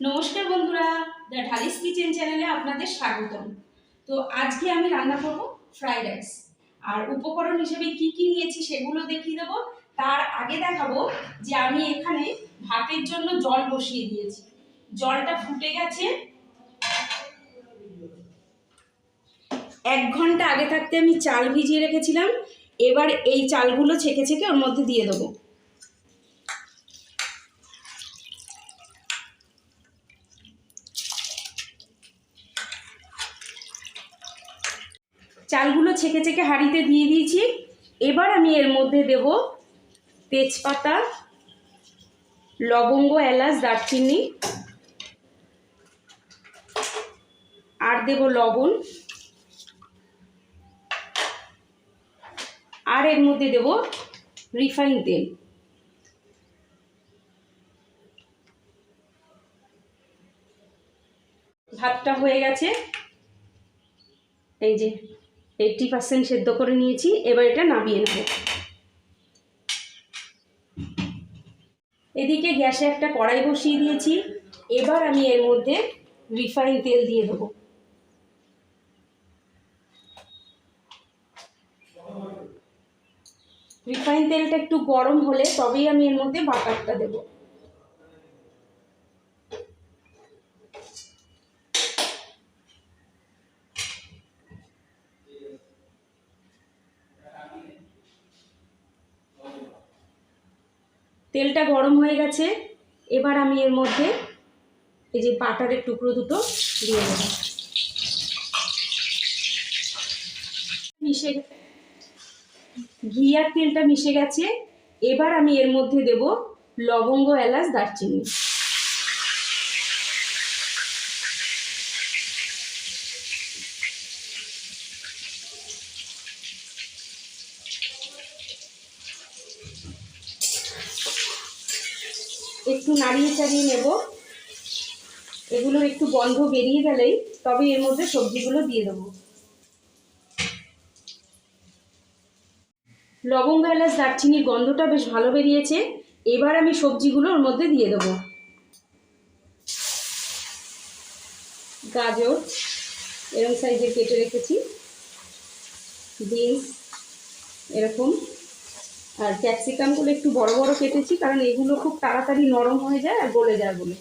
নমস্কার বন্ধুরা, the Dhali's kitchen চ্যানেলে আপনাদের স্বাগতম। তো আজকে আমি রান্না করব ফ্রাইড রাইস। আর উপকরণ হিসেবে কি কি নিয়েছি সেগুলো দেখিয়ে দেবো। তার আগে দেখাবো যে আমি এখানে ভাতের জন্য জল বসিয়ে দিয়েছি। জলটা ফুটে গেছে। এক ঘণ্টা আগে থাকতে আমি চাল ভিজিয়ে রেখেছিলাম। এবার এই চালগুলো ছেঁকে ছেঁকে ওর মধ্যে দিয়ে দেবো। চালগুলো ছেঁকে ছেঁকে হাঁড়িতে দিয়ে দিয়েছি। এবার আমি এর মধ্যে দেব তেজপাতা, লবঙ্গ, এলাচ, দারচিনি, আর দেব লবণ। আর এর মধ্যে দেব রিফাইন তেল। ভাতটা হয়ে গেছে। এই যে এইটটি পার্সেন্ট সেদ্ধ করে নিয়েছি, এবার এটা নামিয়ে নেব। এদিকে গ্যাসে একটা কড়াই বসিয়ে দিয়েছি, এবার আমি এর মধ্যে রিফাইন তেল দিয়ে দেবো। রিফাইন তেলটা একটু গরম হলে তবেই আমি এর মধ্যে বাটারটা দেবো। তেলটা গরম হয়ে গেছে, এবার আমি এর মধ্যে এই যে বাটারের টুকরো দুটো দিয়ে দেব। মিশে ঘি আর তেলটা মিশে গেছে, এবার আমি এর মধ্যে দেব লবঙ্গ, এলাচ, দারচিনি। একটু নাড়িয়ে চাড়িয়ে নেব। এগুলোর একটু গন্ধ বেরিয়ে গেলেই তবে এর মধ্যে সবজিগুলো দিয়ে দেবো। লবঙ্গ, এলাচ, দারচিনির গন্ধটা বেশ ভালো বেরিয়েছে। এবার আমি সবজিগুলো ওর মধ্যে দিয়ে দেবো। গাজর এরকম সাইজের কেটে রেখেছি। বিনস, এরকম। আর ক্যাপসিকামগুলো একটু বড় বড় কেটেছি, কারণ এগুলো খুব তাড়াতাড়ি নরম হয়ে যায় আর গলে যায় বলে।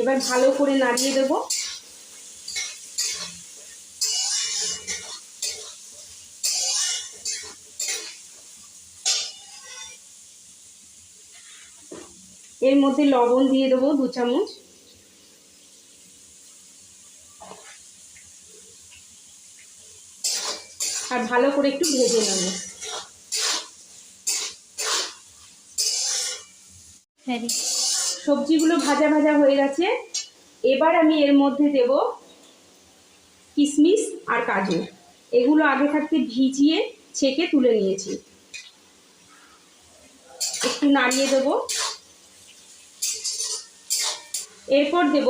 এবার ভালো করে নাড়িয়ে দেবো। এর মধ্যে লবণ দিয়ে দেবো দু চামচ। আর ভালো করে একটু ভেজে নেব। সবজিগুলো ভাজা ভাজা হয়ে গেছে। এবার আমি এর মধ্যে দেব কিশমিশ আর কাজু। এগুলো আগে থাকতে ভিজিয়ে ছেঁকে তুলে নিয়েছি। একটু নাড়িয়ে দেবো। এরপর দেব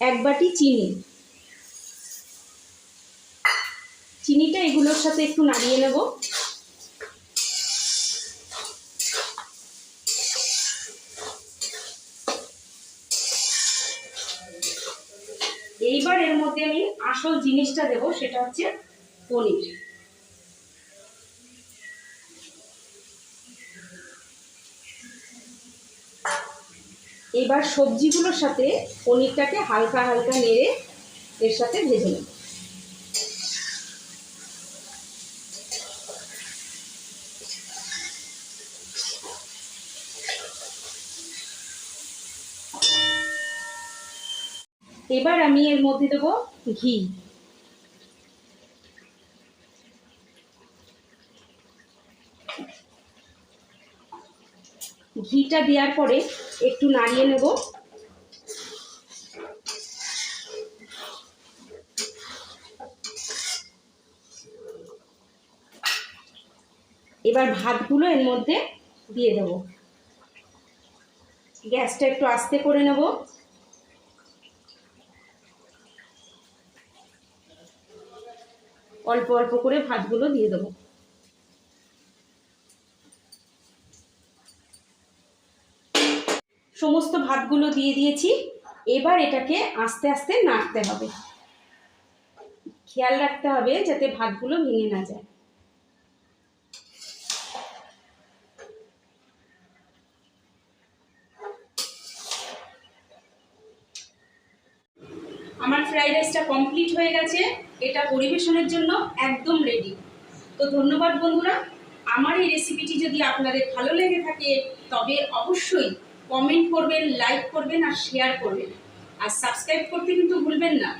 এক বাটি চিনি। চিনিটা এগুলোর সাথে একটু নাড়িয়ে নেব। এইবার এর মধ্যে আমি আসল জিনিসটা দেব, সেটা হচ্ছে পনির। এবার সবজিগুলোর সাথে পনিরটাকে হালকা হালকা নেড়ে এর সাথে ভেজে নেব। এবার আমি এর মধ্যে দেবো ঘি। ঘিটা দেওয়ার পরে একটু নাড়িয়ে নেব। এবার ভাতগুলো এর মধ্যে দিয়ে দেব। গ্যাসটা একটু আস্তে করে নেব। অল্প অল্প করে ভাতগুলো দিয়ে দেবো। সমস্ত ভাতগুলো দিয়ে দিয়েছি। এবার এটাকে আস্তে আস্তে নাড়তে হবে। খেয়াল রাখতে হবে যাতে ভাতগুলো ভেঙে না যায়। ফ্রাইড রাইসটা কমপ্লিট হয়ে গেছে। এটা পরিবেশনের জন্য একদম রেডি তো ধন্যবাদ বন্ধুরা। আমার এই রেসিপিটি যদি আপনাদের ভালো লেগে থাকে, তবে অবশ্যই কমেন্ট করবেন লাইক করবেন আর শেয়ার করবেন। আর সাবস্ক্রাইব করতে কিন্তু ভুলবেন না।